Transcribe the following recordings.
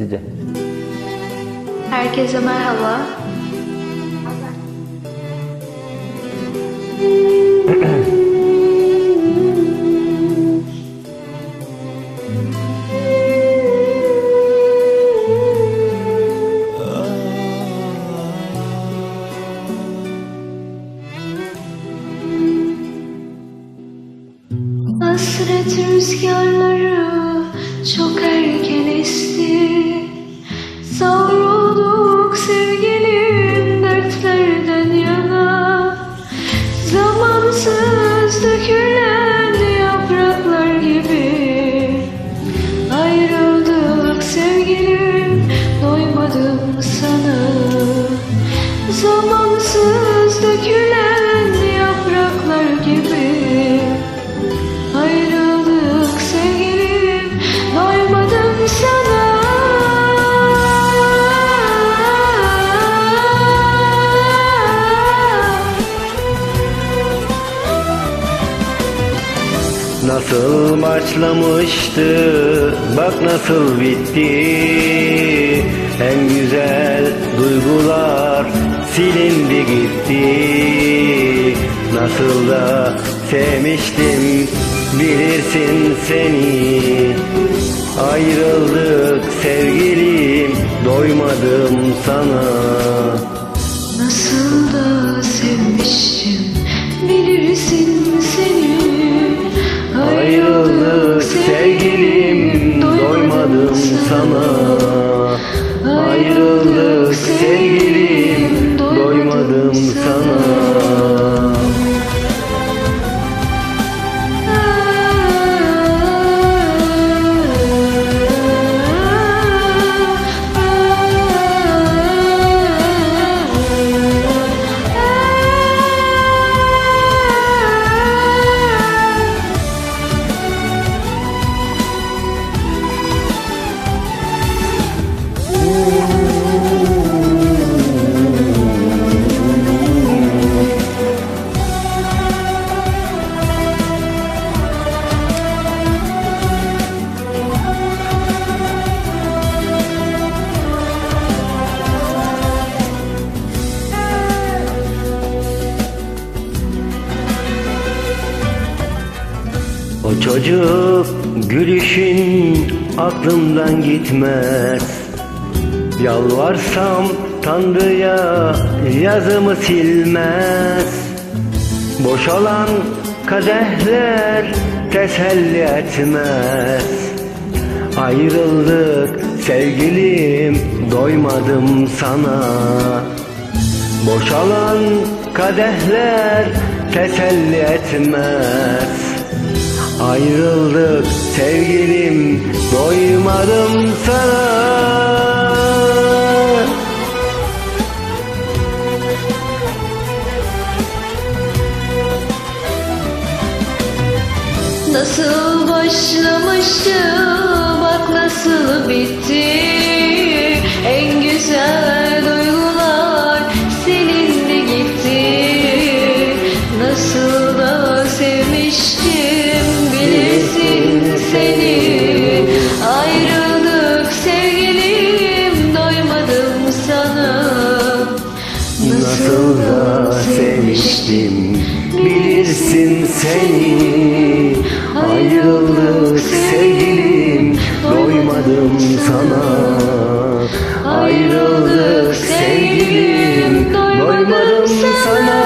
sizce? Herkese merhaba. Hasret rüzgarları çok erken esti So Nasıl başlamıştı bak nasıl bitti. En güzel duygular silindi gitti. Nasıl da sevmiştim bilirsin seni. Ayrıldık sevgilim doymadım sana. Nasıl da sevmiştim sevgilim doymadım sana. Ayrıldık O çocuk gülüşün aklımdan gitmez. Yalvarsam Tanrı'ya yazımı silmez. Boşalan kadehler teselli etmez. Ayrıldık sevgilim doymadım sana. Boşalan kadehler teselli etmez Ayrıldık sevgilim doymadım sana. Nasıl başlamıştı bak nasıl bitti Nasıl da sevmiştim bilirsin seni. Ayrıldık sevgilim doymadım sana. Ayrıldık sevgilim doymadım sana.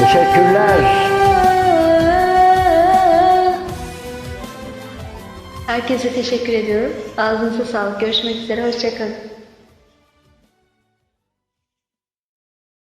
Teşekkürler. Herkese teşekkür ediyorum. Ağzınıza sağlık. Görüşmek üzere. Hoşçakalın.